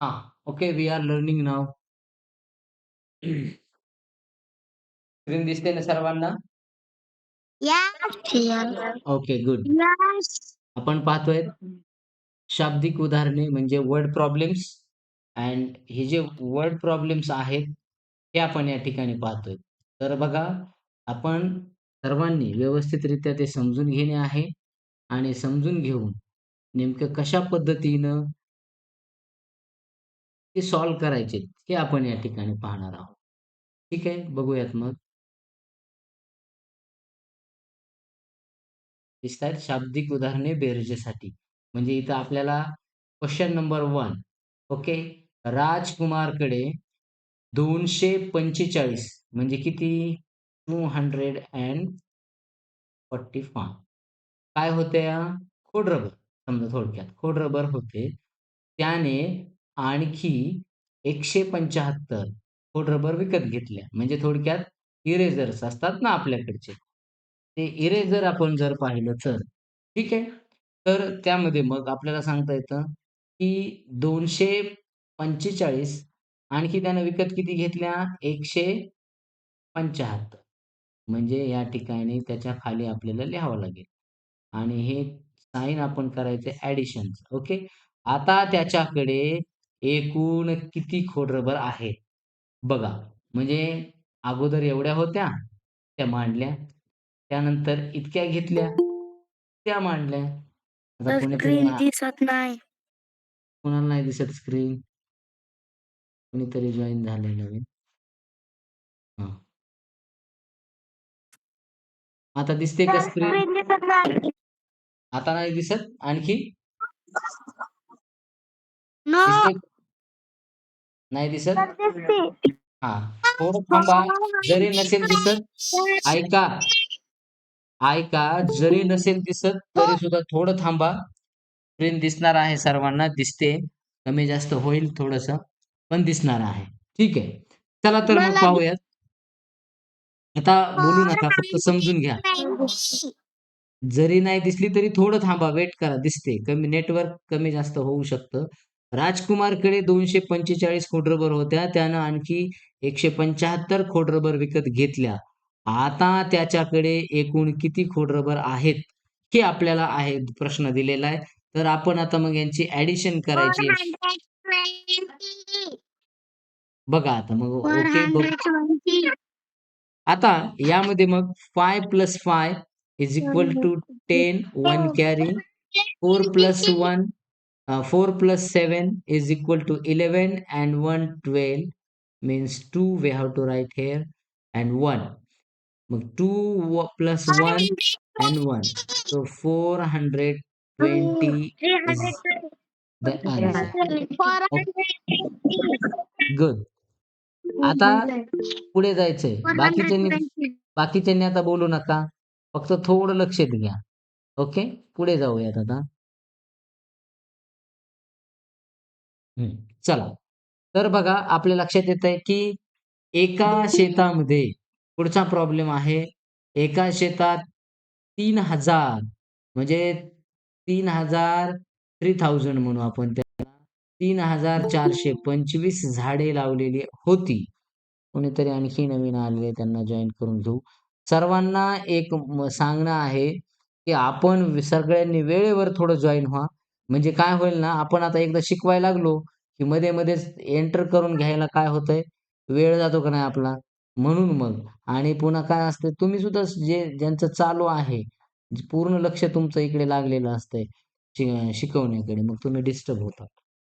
हां. Okay. We are learning now. Screen दिसते ना सर्वांना? Yes. Okay, good. Yes. आपण पाहतोय शाब्दिक उदाहरणे म्हणजे वर्ड प्रॉब्लेम्स अँड हे जे वर्ड प्रॉब्लेम्स आहेत, ते आपण या ठिकाणी पाहतोय. तर बघा, आपण सर्वांनी व्यवस्थितरित्या ते समजून घेणे आहे आणि समजून घेऊन नेमकं कशा पद्धतीनं ते सॉल्व करायचे, हे आपण या ठिकाणी पाहणार आहोत. ठीक आहे, बघूयात मग. दिसतात शाब्दिक उदाहरणे बेरजेसाठी. म्हणजे इथं आपल्याला क्वेश्चन नंबर वन ओके. राजकुमारकडे 245 म्हणजे किती? 245 काय होत्या? खोड रबर समजा थोडक्यात खोड रबर होते. त्याने आणखी 175 खोडरबर विकत घेतल्या. म्हणजे थोडक्यात इरेझर्स असतात ना आपल्याकडचे. ते इरेझर आपण जर पाहिलं तर, ठीक आहे. तर त्यामध्ये मग आपल्याला सांगता येतं, की 245 आणखी त्यानं विकत किती घेतल्या? 175 म्हणजे या ठिकाणी त्याच्याखाली आपल्याला लिहावं लागेल आणि हे साइन आपण करायचे ॲडिशनचं. ओके. आता त्याच्याकडे एकूण किती खोडरबर आहेत? बघा, म्हणजे अगोदर एवढ्या होत्या, त्या मांडल्या. त्यानंतर इतक्या घेतल्या, त्या मांडल्या. आता दिसत नाही. कोणाला नाही दिसत स्क्रीन? कोणीतरी जॉइन झालंय नवीन. हां. आता दिसते का स्क्रीन? आता नाही दिसत? आणखी? नाही दिसत? हां. थोडं थांबा. जरी नसेल दिसत ऐका. ऐका, जरी नसेल दिसत तरी सुद्धा थोडं थांबा. स्क्रीन दिसणार आहे सर्वांना, दिसते. कमी जास्त होईल थोडंसं, पण दिसणार आहे. ठीक आहे. चला तर मग पाहूयात. आता बोलू नका, फक्त समजून घ्या. जरी नाही दिसली तरी थोडं थांबा, वेट करा. दिसते. कमी नेटवर्क कमी जास्त होऊ शकतं. राजकुमारकडे 245 खोडरबर होत्या. त्यानं आणखी 175 खोडरबर विकत घेतल्या. आता त्याच्याकडे एकूण किती खोडरबर आहेत? हे आपल्याला आहे प्रश्न दिलेला आहे. तर आपण आता मग यांची ऍडिशन करायची बघा आता मग ओके आता यामध्ये मग 5 + 5 = 10 1 कॅरी फोर प्लस वन 4 + 1 अ, 4 + 7 = 11 and 1 12 means 2 we have to write here and 1. मग 2 व plus 1 and 1. So 420 is the answer. Good. आता पुढे जायचंय. बाकीच्यांनी बाकीच्यांनी आता बोलू नका. फक्त थोडं लक्षात घ्या. ओके. पुढे जाऊयात आता. चला. तर बघा आपल्या लक्षात येतंय, की एका शेतामध्ये पुढचा प्रॉब्लेम आहे. एका शेतात तीन हजार म्हणजे 3000 3000 म्हणू आपण त्याला. 3425 झाडे लावलेली होती. कोणीतरी आणखी नवीन आलेले त्यांना जॉईन करून घेऊ. सर्वांना एक सांगणं आहे, की आपण सगळ्यांनी वेळेवर थोडं जॉईन व्हा. म्हणजे काय होईल ना, आपण आता एकदा शिकवायला लागलो, की मध्ये-मध्येच एंटर करून घ्यायला काय होतंय, वेळ जातो का नाही आपला. म्हणून मग आणि पुन्हा काय असतं, तुम्ही सुद्धा जे ज्यांचं चालू आहे, पूर्ण लक्ष तुमचं इकडे लागलेलं असतंय शि शिकवण्याकडे. मग तुम्ही डिस्टर्ब होता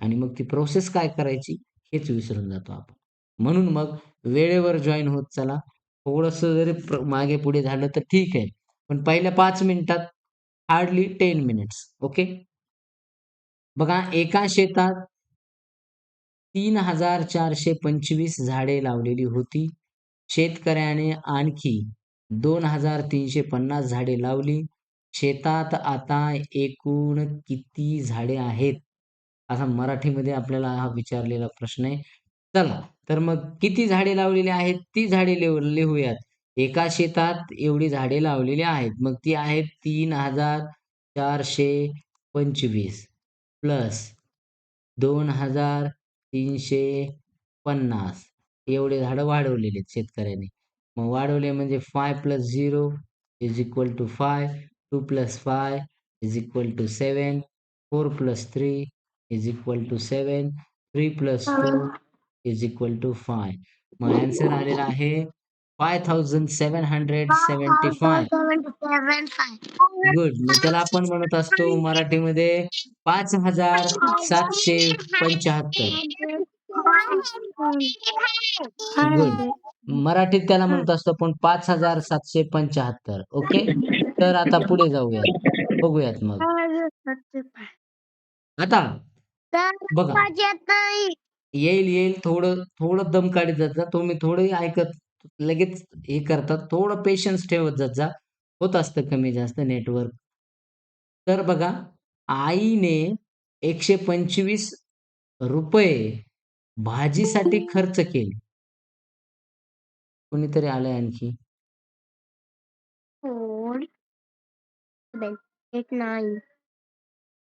आणि मग ती प्रोसेस काय करायची हेच विसरून जातो आपण. म्हणून मग वेळेवर जॉईन होत चला. थोडंसं जरी मागे-पुढे झालं तर ठीक आहे. पण पहिल्या पाच मिनिटात हार्डली टेन मिनिट्स. ओके. बघा एका शेतात 3425 झाडे लावलेली होती. शेतकऱ्याने आणखी 2350 झाडे लावली. शेतात आता एकूण किती झाडे आहेत? असा मराठीमध्ये आपल्याला हा विचारलेला प्रश्न आहे. चला, तर मग किती झाडे लावलेली आहेत ती झाडे लिहूयात. एका शेतात एवढी झाडे लावलेली आहेत. मग ती आहेत 3425 प्लस 2000 350 एवढे झाडं वाढवलेले आहेत शेतकऱ्यांनी. मग वाढवले म्हणजे 5 + 0 = 5, 2 + 5 = 7, 4 + 3 = 7, 3 + 2 = 5. मग ॲन्सर आलेला आहे 5775. गुड. मग त्याला आपण म्हणत असतो मराठीमध्ये 5775. गुड. मराठीत त्याला म्हणत असतो आपण 5775. ओके. तर आता पुढे जाऊयात. बघूयात मग. आता बघा. येईल, येईल. थोडं, थोडं दम काढत जात. तुम्ही थोडंही ऐकत लगेच हे करतात. थोडं पेशन्स ठेवत जात जा. होत असतं कमी जास्त नेटवर्क. तर बघा, आईने ₹125 भाजीसाठी खर्च केले. कोणीतरी आलंय आणखी? 4 7 8 9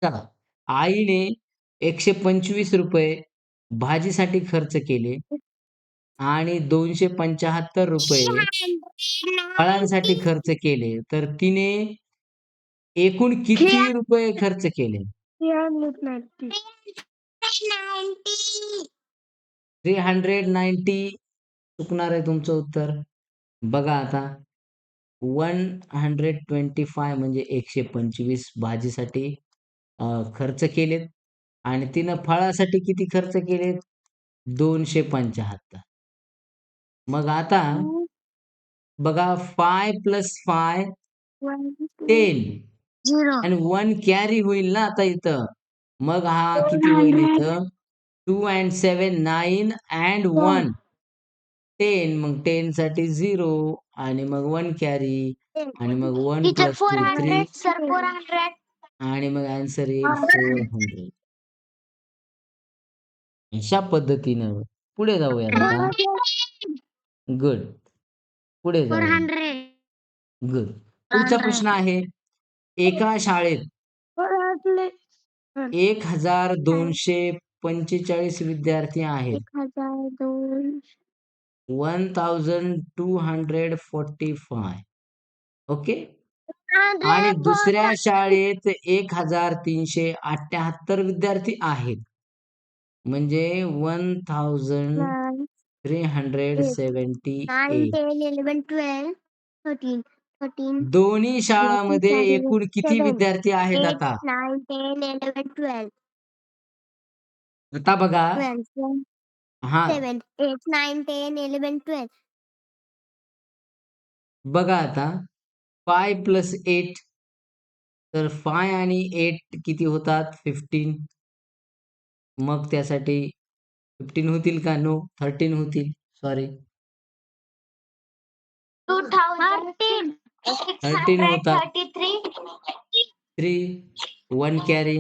चला. आईने ₹125 भाजीसाठी खर्च केले आणि ₹275 फळांसाठी खर्च केले. तर तिने एकूण किती रुपये खर्च केले? 390 390 चुकणार आहे तुमचं उत्तर. बघा आता 125 म्हणजे 125 भाजीसाठी अ, खर्च केलेत आणि तिनं फळासाठी किती खर्च केलेत? 275. मग आता बघा 5 + 5 10 0 आणि 1 कॅरी होईल ना आता इथं. मग हा किती होईल इथं? 2 and 7 9 and 1 10 मग 10 साठी 0 आणि मग 1 कॅरी आणि मग 1 टीचर + 2 3 400 सर 400 आणि मग ॲन्सर येईल 400. अशा पद्धतीनं पुढे जाऊयात आता. गुड. पुढे जाऊया. 400 गुड. पुढचा प्रश्न आहे. एका शाळेत 1245 विद्यार्थी आहेत. 1245 ओके. आणि दुसऱ्या शाळेत 1378 विद्यार्थी आहेत. म्हणजे 1378. 9 10 11 12 13 13 दोन्ही शाळांमध्ये एकूण किती विद्यार्थी आहेत 8 आता? 9 10 11 12 आता बघा 12 हां. 7 8 9 10 11 12 बघा आता 5 + 8 तर 5 आणि 8 किती होतात? 15. मग त्यासाठी फिफ्टीन हुतील का? नो थर्टीन हुतील. सॉरी थर्टीन होता. थ्री वन कॅरी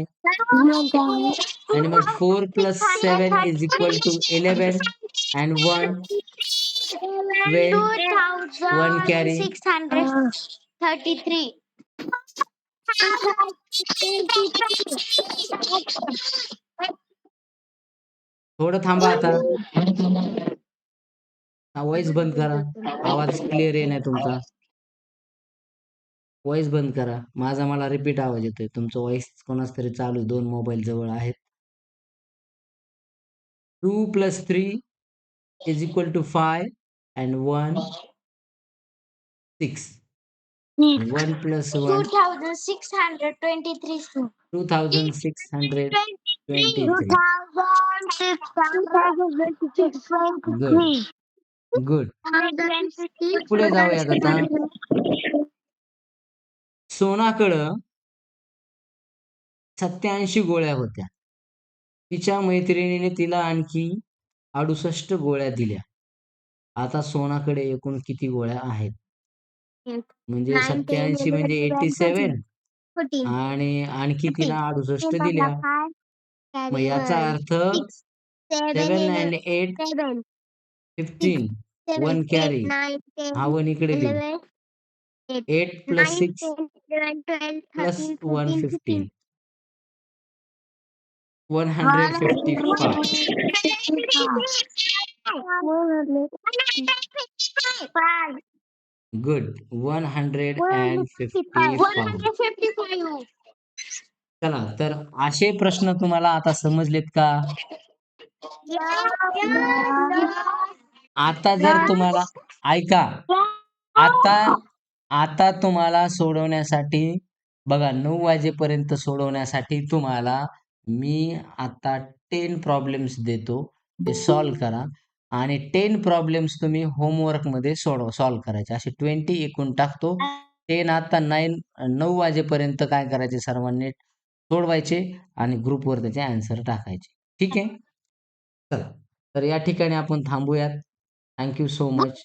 आणि मग four plus seven is equal to eleven and one one carry six hundred thirty three थोडं थांबा आता. हा व्हॉईस बंद करा. आवाज क्लिअर येईना तुमचा. व्हॉईस बंद करा. माझा मला रिपीट आवाज येतोय. तुमचा व्हॉईस कोणाचा तरी चालू आहे. 2 मोबाईल जवळ आहेत. 2 + 3 = 5 and 1 6. 1 + 1 2623 sir. 2623. गुड. पुढे जाऊयात आता. सोनाकडं 87 गोळ्या होत्या. तिच्या मैत्रिणीने तिला आणखी 68 गोळ्या दिल्या. आता सोनाकडे एकूण किती गोळ्या आहेत? म्हणजे 87 म्हणजे 87 आणि आणखी तिला 68 दिल्या. मग याचा अर्थ 7 and 8 15 1 कॅरी हा 1 इकडे देऊ. 8 + 6 + 1 15. One hundred fifty five good one hundred and fifty five चला तर असे प्रश्न तुम्हाला आता समजलेत का? आता जर तुम्हाला ऐका आता आता तुम्हाला सोडवण्यासाठी बघा नऊ वाजेपर्यंत सोडवण्यासाठी तुम्हाला मी आता टेन प्रॉब्लेम्स देतो. ते सॉल्व करा. आणि टेन प्रॉब्लेम्स तुम्ही होमवर्कमध्ये सोडव सॉल्व करायचे. असे ट्वेंटी एकूण टाकतो. टेन आता नाईन नऊ वाजेपर्यंत काय करायचे सर्वांनी? सोडवायचे आणि ग्रुपवर त्याचे आन्सर टाकायचे. ठीक आहे? चला. तर या ठिकाणी आपण थांबूयात. Thank you so much